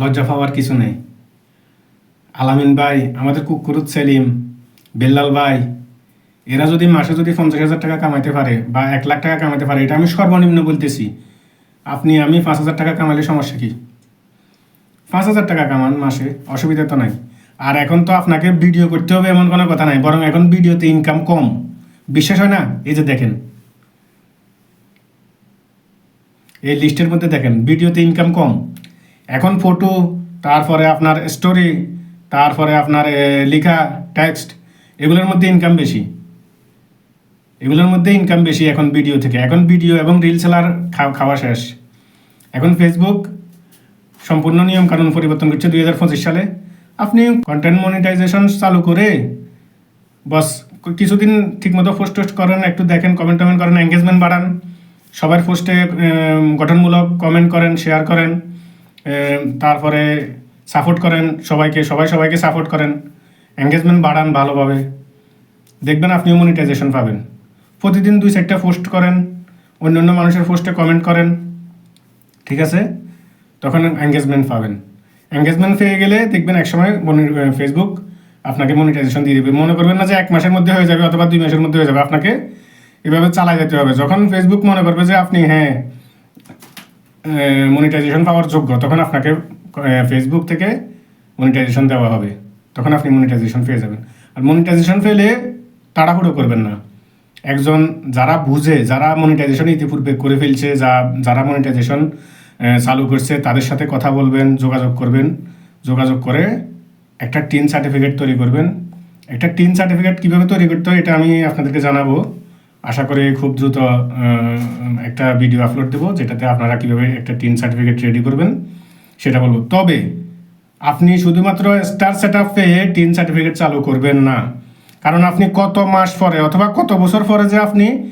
লজ্জা পাওয়ার কিছু নেই। আলামিন ভাই, আমাদের কুকুরুত সেলিম, বেল্লাল ভাই, এরা যদি মাসে যদি পঞ্চাশ হাজার টাকা কামাইতে পারে বা এক লাখ টাকা কামাইতে পারে, এটা আমি সর্বনিম্ন বলতেছি। আপনি, আমি পাঁচ হাজার টাকা কামাইলে সমস্যা কি? পাঁচ হাজার টাকা কামান মাসে, অসুবিধা তো নাই। আর এখন তো আপনাকে ভিডিও করতে হবে এমন কোনো কথা নাই, বরং এখন ভিডিওতে ইনকাম কম। বিশ্বাস হয় না? এই যে দেখেন। এই লিস্টের মধ্যে দেখেন, ভিডিওতে ইনকাম কম। এখন ফটো তারপরে আপনার স্টোরি তারপরে আপনার লেখা টেক্সট এগুলোর মধ্যে ইনকাম বেশি। এগুলোর মধ্যে ইনকাম বেশি এখন ভিডিও থেকে। এখন ভিডিও এবং রিল সেলার খাওয়া শেষ। এখন ফেসবুক সম্পূর্ণ নিয়ম কানুন পরিবর্তন করছে দুই হাজার পঁচিশ সালে। আপনি কন্টেন্ট মনিটাইজেশন চালু করে, বস, কিছুদিন ঠিকমতো পোস্ট টোস্ট করেন, একটু দেখেন কমেন্ট টমেন্ট করেন এঙ্গেজমেন্ট বাড়ান। সবার পোস্টে গঠনমূলক কমেন্ট করেন শেয়ার করেন। তারপরে সাপোর্ট করেন সবাইকে, সবাই সবাইকে সাপোর্ট করেন। এঙ্গেজমেন্ট বাড়ান ভালোভাবে। দেখবেন আপনিও মনিটাইজেশন পাবেন। প্রতিদিন দুই চারটা পোস্ট করেন অন্য অন্য মানুষের পোস্টে কমেন্ট করেন, ঠিক আছে? তখন এঙ্গেজমেন্ট পাবেন। এঙ্গেজমেন্ট পেয়ে গেলে দেখবেন একসময় ফেসবুক আপনাকে মনিটাইজেশন দিয়ে দেবে। মনে করবেন না যে এক মাসের মধ্যে হয়ে যাবে অথবা দুই মাসের মধ্যে হয়ে যাবে। আপনাকে এভাবে চালাই যেতে হবে। যখন ফেসবুক মনে করবে যে আপনি হ্যাঁ মনিটাইজেশন পাওয়ার যোগ্য, তখন আপনাকে ফেসবুক থেকে মনিটাইজেশন দেওয়া হবে। তখন আপনি মনিটাইজেশন পেয়ে যাবেন। আর মনিটাইজেশন পেলে তাড়াহুড়ো করবেন না। একজন যারা বুঝে, যারা মনিটাইজেশন ইতিপূর্বে করে ফেলছে, যা, যারা মনিটাইজেশন চালু করছে, তাদের সাথে কথা বলবেন, যোগাযোগ করবেন। যোগাযোগ করে একটা টিন সার্টিফিকেট তৈরি করবেন। একটা টিন সার্টিফিকেট কীভাবে তৈরি করতে হয়, এটা আমি আপনাদেরকে জানাব। আশা করি খুব দ্রুত একটা ভিডিও আপলোড দেবো, যেটাতে আপনারা কীভাবে একটা টিন সার্টিফিকেট রেডি করবেন, সেটা বলব। তবে, আপনি শুধুমাত্র স্টার সেট আপ পেয়ে টিন সার্টিফিকেট চালু করবেন না। কারণ আপনি কত মাস পরে অথবা কত বছর পরে যে আপনি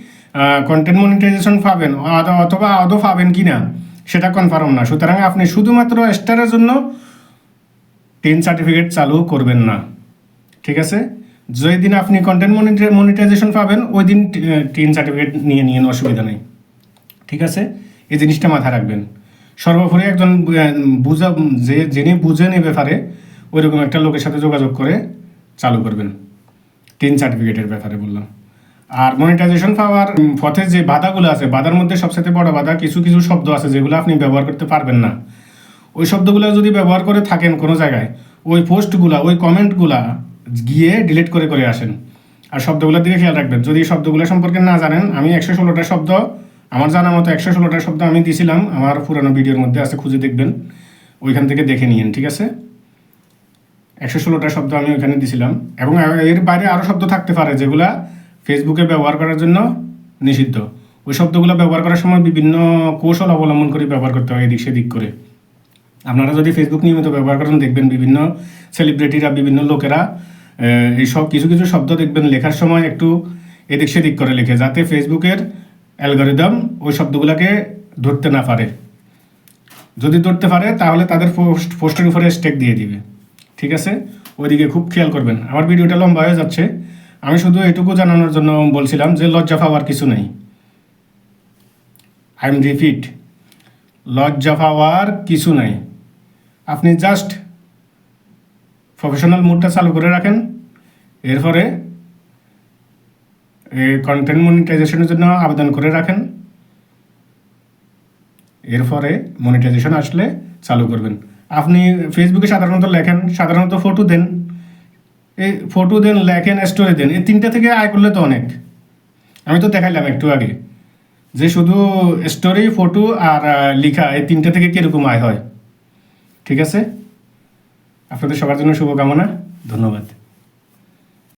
কন্টেন্ট মনিটাইজেশন পাবেন, অথ- অথবা আদৌ পাবেন কি না সেটা কনফার্ম না। সুতরাং আপনি শুধুমাত্র স্টারের জন্য টিন সার্টিফিকেট চালু করবেন না। ঠিক আছে? যেই দিন আপনি কন্টেন্ট মনিটাইজেশন পাবেন, ওই দিন টিন সার্টিফিকেট নিয়ে নিয়ে অসুবিধা নেই। ঠিক আছে? এই জিনিসটা মাথায় রাখবেন। সর্বোপরি একজন বুঝা, যে, যিনি বুঝেন এ ব্যাপারে ওইরকম একটা লোকের সাথে যোগাযোগ করে চালু করবেন। টিন সার্টিফিকেটের ব্যাপারে বললাম। আর মনিটাইজেশন পাওয়ার পথে যে বাধাগুলো আছে, বাধার মধ্যে সবচেয়ে বড় বাধা কিছু কিছু শব্দ আছে যেগুলো আপনি ব্যবহার করতে পারবেন না। ওই শব্দগুলো যদি ব্যবহার করে থাকেন কোনো জায়গায়, ওই পোস্টগুলা ওই কমেন্টগুলা গিয়ে ডিলিট করে করে আসেন। আর শব্দগুলোর দিকে খেয়াল রাখবেন। যদি শব্দগুলো সম্পর্কে না জানেন, আমি একশো ষোলোটা শব্দ, আমার জানা মতো একশো ষোলোটা শব্দ আমি দিছিলাম, আমার পুরানো ভিডিওর মধ্যে আছে, খুঁজে দেখবেন। ওইখান থেকে দেখে নিয়েন, ঠিক আছে? একশো ষোলোটা শব্দ আমি ওইখানে দিছিলাম। এবং এর বাইরে আরও শব্দ থাকতে পারে, যেগুলা ফেসবুকে ব্যবহার করার জন্য নিষিদ্ধ। ওই শব্দগুলো ব্যবহার করার সময় বিভিন্ন কৌশল অবলম্বন করে ব্যবহার করতে হয়, এদিক সেদিক করে। আপনারা যদি ফেসবুক নিয়মিত ব্যবহার করেন, দেখবেন বিভিন্ন সেলিব্রিটিরা বিভিন্ন লোকেরা এই সব কিছু কিছু শব্দ দেখবেন লেখার সময় একটু এদিক সেদিক করে লেখে, যাতে ফেসবুকের অ্যালগোরিদম ওই শব্দগুলোকে ধরতে না পারে। যদি ধরতে পারে, তাহলে তাদের পোস্ট, পোস্টের উপরে স্টেক দিয়ে দিবে। ঠিক আছে? ওইদিকে খুব খেয়াল করবেন। আমার ভিডিওটা লম্বা হয়ে যাচ্ছে। আমি শুধু এটুকু জানানোর জন্য বলছিলাম যে লজ্জা পাওয়ার কিছু নেই। আই এম রিপিট লজ্জা পাওয়ার কিছু নাই। আপনি জাস্ট প্রফেশনাল মুডটা চালু করে রাখেন। এরপরে কন্টেন্ট মনিটাইজেশনের জন্য আবেদন করে রাখেন। এরপরে মনিটাইজেশন আসলে চালু করবেন। আপনি ফেসবুকে সাধারণত লেখেন, সাধারণত ফটো দেন। এই ফটো দেন, লেখেন স্টোরি দেন, এই তিনটা থেকে আয় করলে তো অনেক। আমি তো দেখাইলাম একটু আগে যে শুধু স্টোরি ফটো আর লেখা, এই তিনটা থেকে কীরকম আয় হয়। ঠিক আছে? আপনাদের সবার জন্য শুভকামনা, ধন্যবাদ।